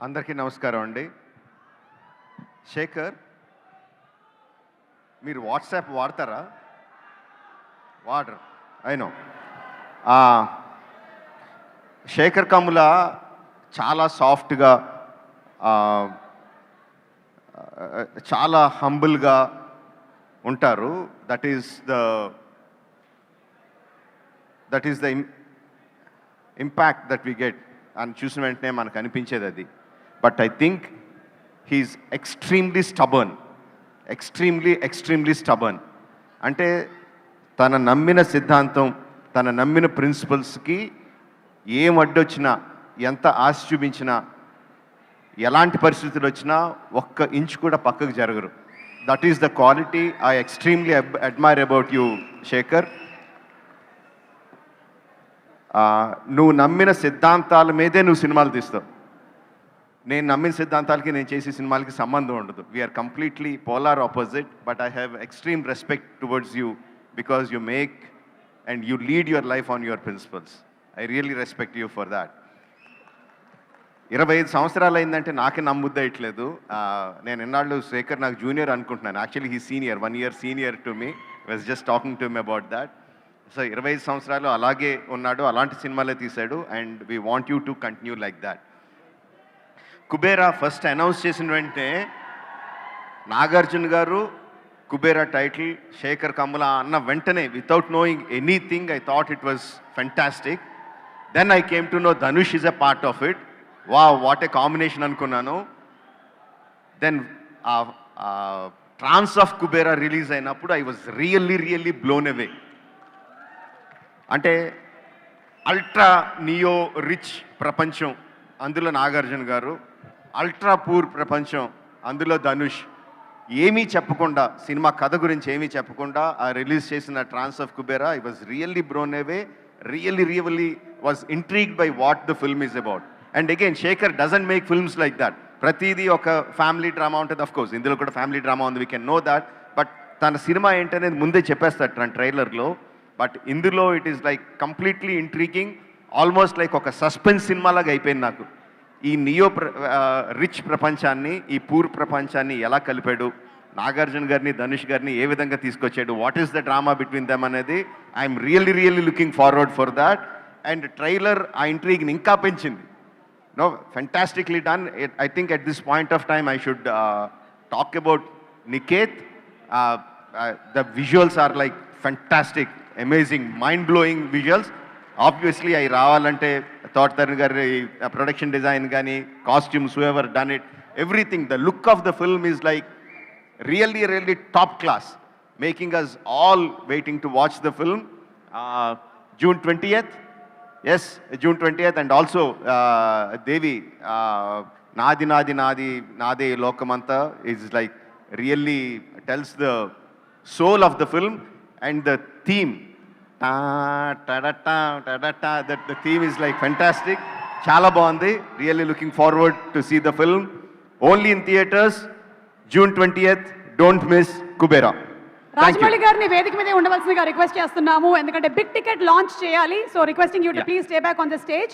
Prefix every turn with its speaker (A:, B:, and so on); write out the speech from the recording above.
A: అందరికీ నమస్కారం అండి. శేఖర్ మీరు వాట్సాప్ వాడతారా? వాడరు అయినో శేఖర్ కమ్ముల చాలా సాఫ్ట్గా చాలా హంబుల్గా ఉంటారు. That is the that is the impact that we get. అని చూసిన వెంటనే మనకు అనిపించేది అది. But I think he is extremely stubborn extremely extremely stubborn అంటే తన నమ్మిన సిద్ధాంతం తన నమ్మిన ప్రిన్సిపల్స్కి ఏం అడ్డొచ్చినా ఎంత ఆశ చూపించినా ఎలాంటి పరిస్థితులు వచ్చినా ఒక్క ఇంచు కూడా పక్కకు జరగరు. That is the quality I extremely admire about you Shekhar నువ్వు నమ్మిన సిద్ధాంతాల మీదే నువ్వు సినిమాలు తీస్తావు. నేను నమ్మిన సిద్ధాంతాలకి నేను చేసే సినిమాలకి సంబంధం ఉండదు. We're completely polar opposite but I have extreme respect towards you because you make and you lead your life on your principles I really respect you for that ఇరవై ఐదు సంవత్సరాలు అయిందంటే నాకే నమ్ముద్దయట్లేదు నేను ఎన్నాళ్ళు శేఖర్ నాకు జూనియర్ అనుకుంటున్నాను. Actually he senior one year senior to me was just talking to me about that so ఇరవై ఐదు సంవత్సరాలు అలాగే ఉన్నాడు అలాంటి సినిమాలే తీశాడు and we want you to continue like that Kubera first announce చేసిన వెంటనే నాగార్జున గారు కుబేరా టైటిల్ శేఖర్ కమ్ముల అన్న వెంటనే without knowing anything I thought it was fantastic then I came to know Dhanush is a part of it వా what a combination అనుకున్నాను. Then trance of Kubera release అయినప్పుడు I was really really blown away అంటే ultra neo rich ప్రపంచం. అందులో నాగార్జున గారు ultra poor ప్రపంచం అందులో ధనుష్. ఏమీ చెప్పకుండా సినిమా కథ గురించి ఏమీ చెప్పకుండా ఆ రిలీజ్ చేసిన trance of Kubera I was really blown away really really was intrigued by what the film is about and again Shekhar doesn't make films like that ప్రతిదీ ఒక ఫ్యామిలీ డ్రామా ఉంటుంది అఫ్ కోర్స్ ఇందులో కూడా family drama ఉంది we can know that but తన cinema ఏంటనేది ముందే చెప్పేస్తాడు తన ట్రైలర్లో బట్ ఇందులో it is like completely intriguing almost like ఒక సస్పెన్స్ సినిమాలాగా అయిపోయింది నాకు. ఈ నియో ప్ర రిచ్ ప్రపంచాన్ని ఈ పూర్ ప్రపంచాన్ని ఎలా కలిపాడు నాగార్జున గారిని ధనుష్ గారిని ఏ విధంగా తీసుకొచ్చాడు what is the drama between them అనేది I'm really really looking forward for that and trailer ఆ ఇంట్రీగ్ని ఇంకా పెంచింది. No fantastically done I think at this point of time I should talk about Niketh the visuals are like fantastic amazing mind blowing visuals obviously అవి రావాలంటే తోట తరుణ్ గారి production design కానీ costumes ever done it everything the look of the film is like really really top class making us all waiting to watch the film June twenty eighth yes June twenty eighth and also Devi నాది నాది నాది నాదే లోకమంతా is like really tells the soul of the film and the theme that the theme is like fantastic చాలా బాగుంది. Really looking forward to see the film only in theatres June twentieth don't miss Kubera
B: Rajamouli గారిని వేదిక మీద ఉండవలసిందిగా request చేస్తున్నాము. ఎందుకంటే big ticket launch చేయాలి. So requesting you to. Please stay back on the stage